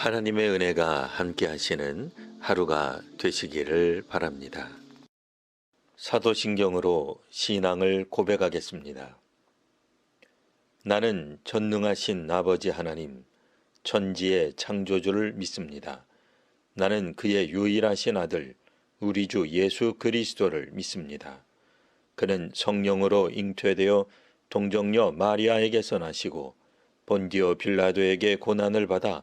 하나님의 은혜가 함께 하시는 하루가 되시기를 바랍니다. 사도신경으로 신앙을 고백하겠습니다. 나는 전능하신 아버지 하나님, 천지의 창조주를 믿습니다. 나는 그의 유일하신 아들, 우리 주 예수 그리스도를 믿습니다. 그는 성령으로 잉태되어 동정녀 마리아에게서 나시고 본디오 빌라도에게 고난을 받아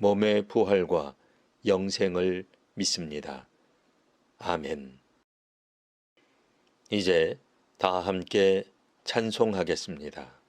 몸의 부활과 영생을 믿습니다. 아멘. 이제 다 함께 찬송하겠습니다.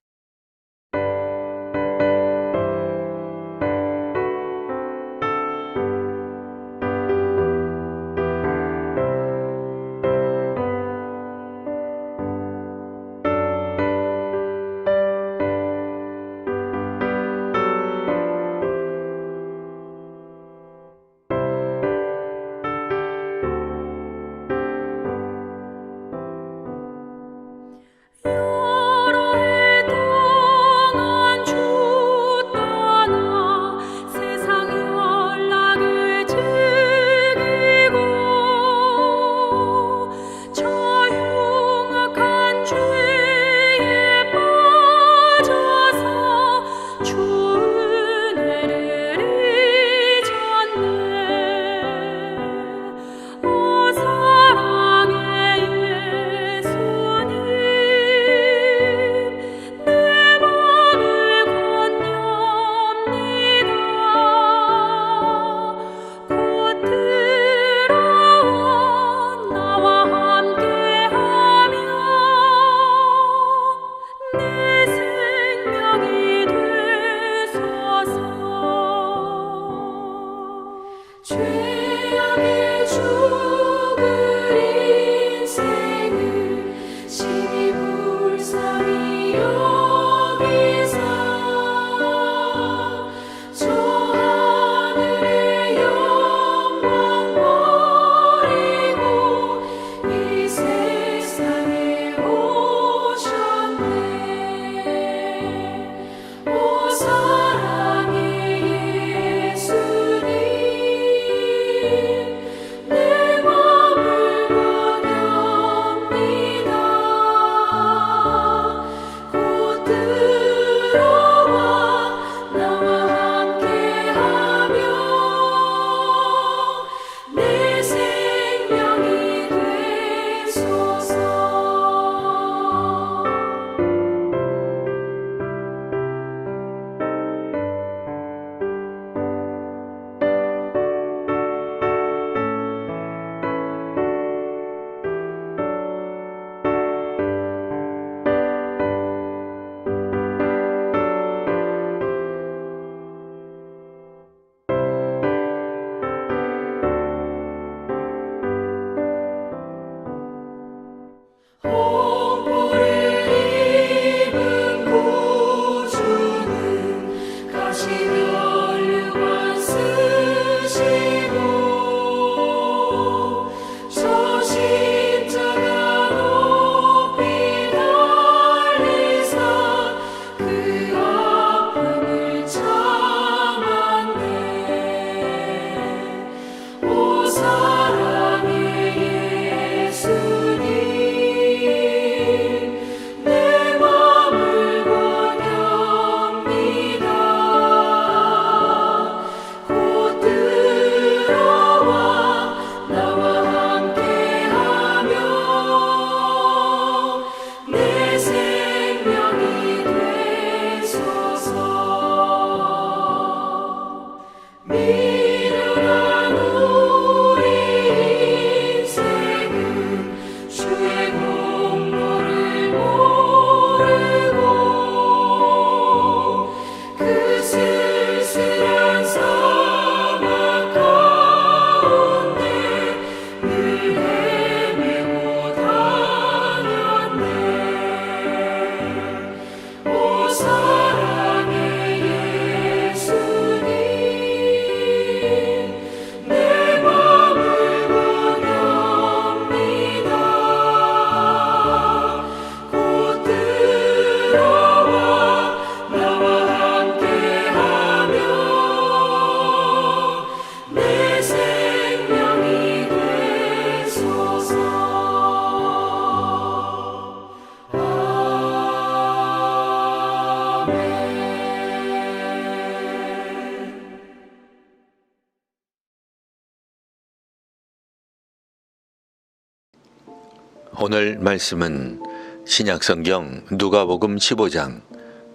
오늘 말씀은 신약성경 누가복음 15장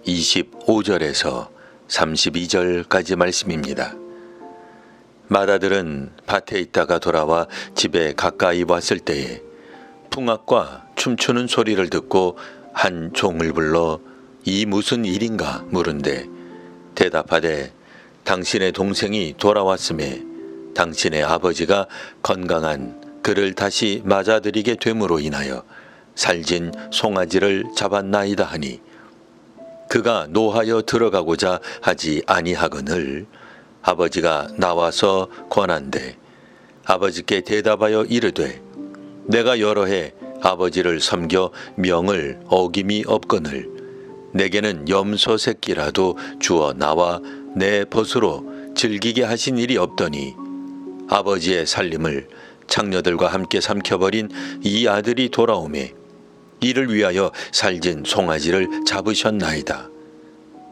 25절에서 32절까지 말씀입니다. 마다들은 밭에 있다가 돌아와 집에 가까이 왔을 때에 풍악과 춤추는 소리를 듣고 한 종을 불러 이 무슨 일인가 물은데 대답하되 당신의 동생이 돌아왔음에 당신의 아버지가 건강한 그를 다시 맞아들이게 됨으로 인하여 살진 송아지를 잡았나이다 하니 그가 노하여 들어가고자 하지 아니하거늘 아버지가 나와서 권한대 아버지께 대답하여 이르되 내가 여러 해 아버지를 섬겨 명을 어김이 없거늘 내게는 염소 새끼라도 주어 나와 내 벗으로 즐기게 하신 일이 없더니 아버지의 살림을 창녀들과 함께 삼켜버린 이 아들이 돌아오매 이를 위하여 살진 송아지를 잡으셨나이다.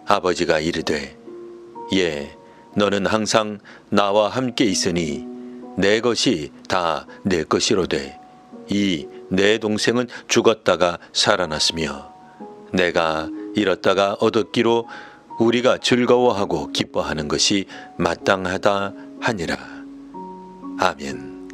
아버지가 이르되 예 너는 항상 나와 함께 있으니 내 것이 다 내 것이로되 이 내 동생은 죽었다가 살아났으며 내가 잃었다가 얻었기로 우리가 즐거워하고 기뻐하는 것이 마땅하다 하니라. 아멘.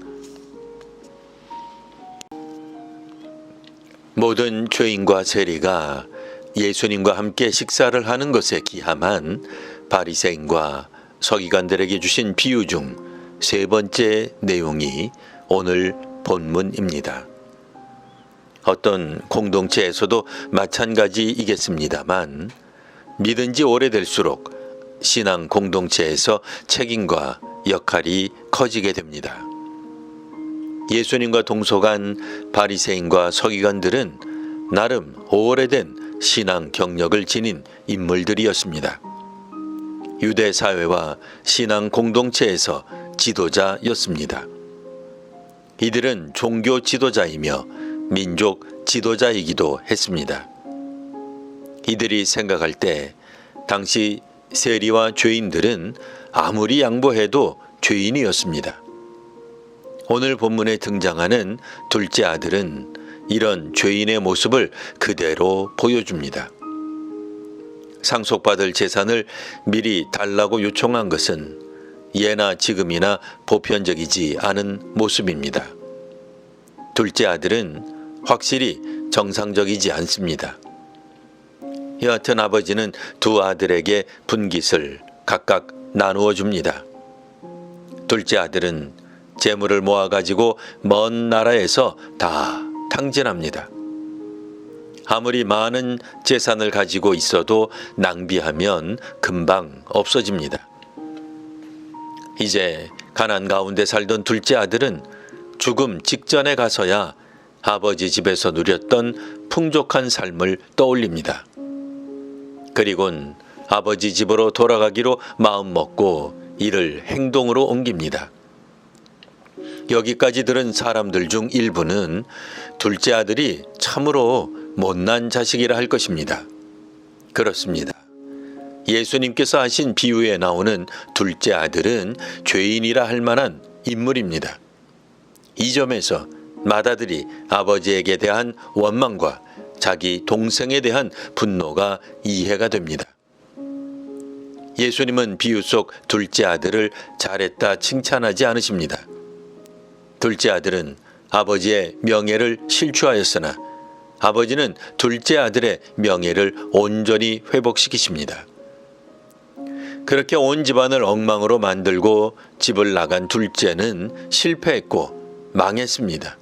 모든 죄인과 세리가 예수님과 함께 식사를 하는 것에 기함한 바리새인과 서기관들에게 주신 비유 중 세 번째 내용이 오늘 본문입니다. 어떤 공동체에서도 마찬가지이겠습니다만 믿은 지 오래될수록 신앙 공동체에서 책임과 역할이 커지게 됩니다. 예수님과 동석한 바리새인과 서기관들은 나름 오래된 신앙 경력을 지닌 인물들이었습니다. 유대 사회와 신앙 공동체에서 지도자였습니다. 이들은 종교 지도자이며 민족 지도자이기도 했습니다. 이들이 생각할 때 당시 세리와 죄인들은 아무리 양보해도 죄인이었습니다. 오늘 본문에 등장하는 둘째 아들은 이런 죄인의 모습을 그대로 보여줍니다. 상속받을 재산을 미리 달라고 요청한 것은 예나 지금이나 보편적이지 않은 모습입니다. 둘째 아들은 확실히 정상적이지 않습니다. 여하튼 아버지는 두 아들에게 분깃을 각각 나누어 줍니다. 둘째 아들은 재물을 모아 가지고 먼 나라에서 다 탕진합니다. 아무리 많은 재산을 가지고 있어도 낭비하면 금방 없어집니다. 이제 가난 가운데 살던 둘째 아들은 죽음 직전에 가서야 아버지 집에서 누렸던 풍족한 삶을 떠올립니다. 그리곤 아버지 집으로 돌아가기로 마음먹고 이를 행동으로 옮깁니다. 여기까지 들은 사람들 중 일부는 둘째 아들이 참으로 못난 자식이라 할 것입니다. 그렇습니다. 예수님께서 하신 비유에 나오는 둘째 아들은 죄인이라 할 만한 인물입니다. 이 점에서 맏아들이 아버지에게 대한 원망과 자기 동생에 대한 분노가 이해가 됩니다. 예수님은 비유 속 둘째 아들을 잘했다 칭찬하지 않으십니다. 둘째 아들은 아버지의 명예를 실추하였으나 아버지는 둘째 아들의 명예를 온전히 회복시키십니다. 그렇게 온 집안을 엉망으로 만들고 집을 나간 둘째는 실패했고 망했습니다.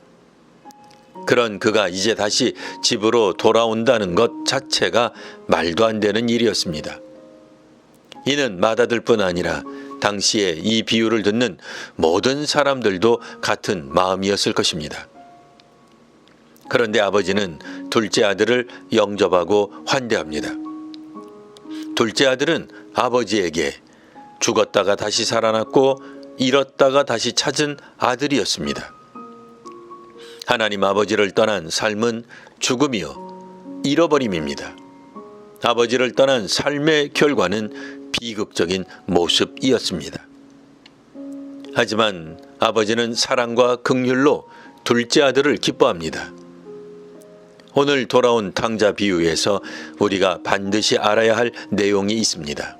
그런 그가 이제 다시 집으로 돌아온다는 것 자체가 말도 안 되는 일이었습니다. 이는 마다들 뿐 아니라 당시에 이 비유를 듣는 모든 사람들도 같은 마음이었을 것입니다. 그런데 아버지는 둘째 아들을 영접하고 환대합니다. 둘째 아들은 아버지에게 죽었다가 다시 살아났고 잃었다가 다시 찾은 아들이었습니다. 하나님 아버지를 떠난 삶은 죽음이요, 잃어버림입니다. 아버지를 떠난 삶의 결과는 비극적인 모습이었습니다. 하지만 아버지는 사랑과 긍휼로 둘째 아들을 기뻐합니다. 오늘 돌아온 탕자 비유에서 우리가 반드시 알아야 할 내용이 있습니다.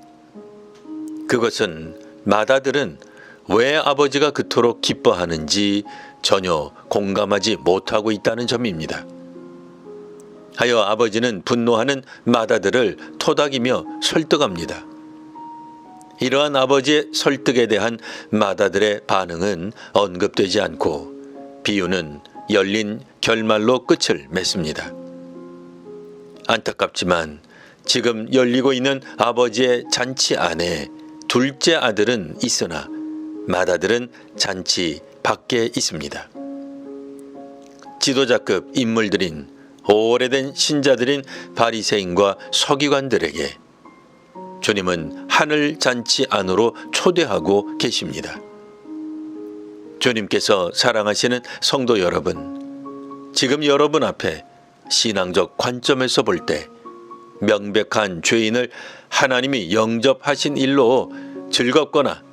그것은 마다들은 왜 아버지가 그토록 기뻐하는지 전혀 공감하지 못하고 있다는 점입니다. 하여 아버지는 분노하는 마다들을 토닥이며 설득합니다. 이러한 아버지의 설득에 대한 마다들의 반응은 언급되지 않고 비유는 열린 결말로 끝을 맺습니다. 안타깝지만 지금 열리고 있는 아버지의 잔치 안에 둘째 아들은 있으나 맏아들은 잔치 밖에 있습니다. 지도자급 인물들인 오래된 신자들인 바리새인과 서기관들에게 주님은 하늘 잔치 안으로 초대하고 계십니다. 주님께서 사랑하시는 성도 여러분, 지금 여러분 앞에 신앙적 관점에서 볼 때 명백한 죄인을 하나님이 영접하신 일로 즐겁거나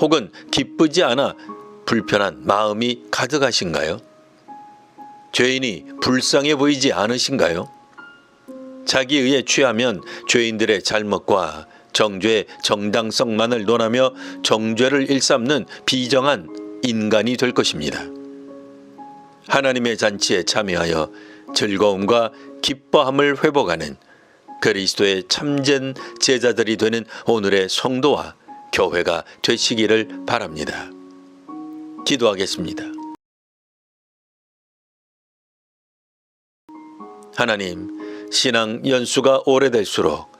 혹은 기쁘지 않아 불편한 마음이 가득하신가요? 죄인이 불쌍해 보이지 않으신가요? 자기 의에 취하면 죄인들의 잘못과 정죄의 정당성만을 논하며 정죄를 일삼는 비정한 인간이 될 것입니다. 하나님의 잔치에 참여하여 즐거움과 기뻐함을 회복하는 그리스도의 참된 제자들이 되는 오늘의 성도와 교회가 되시기를 바랍니다. 기도하겠습니다. 하나님, 신앙 연수가 오래될수록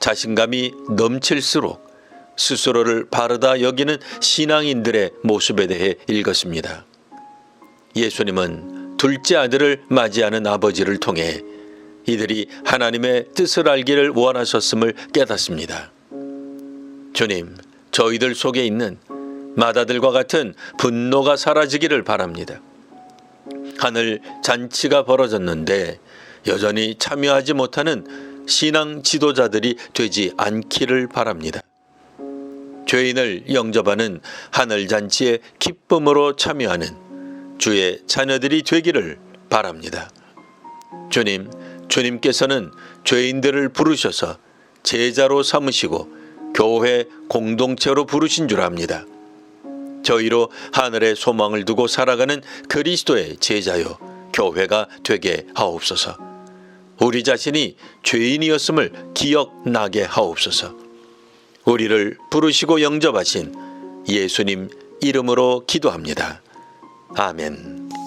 자신감이 넘칠수록 스스로를 바르다 여기는 신앙인들의 모습에 대해 읽었습니다. 예수님은 둘째 아들을 맞이하는 아버지를 통해 이들이 하나님의 뜻을 알기를 원하셨음을 깨닫습니다. 주님, 저희들 속에 있는 마다들과 같은 분노가 사라지기를 바랍니다. 하늘 잔치가 벌어졌는데 여전히 참여하지 못하는 신앙 지도자들이 되지 않기를 바랍니다. 죄인을 영접하는 하늘 잔치에 기쁨으로 참여하는 주의 자녀들이 되기를 바랍니다. 주님, 주님께서는 죄인들을 부르셔서 제자로 삼으시고 교회 공동체로 부르신 줄 압니다. 저희로 하늘의 소망을 두고 살아가는 그리스도의 제자요 교회가 되게 하옵소서. 우리 자신이 죄인이었음을 기억나게 하옵소서. 우리를 부르시고 영접하신 예수님 이름으로 기도합니다. 아멘.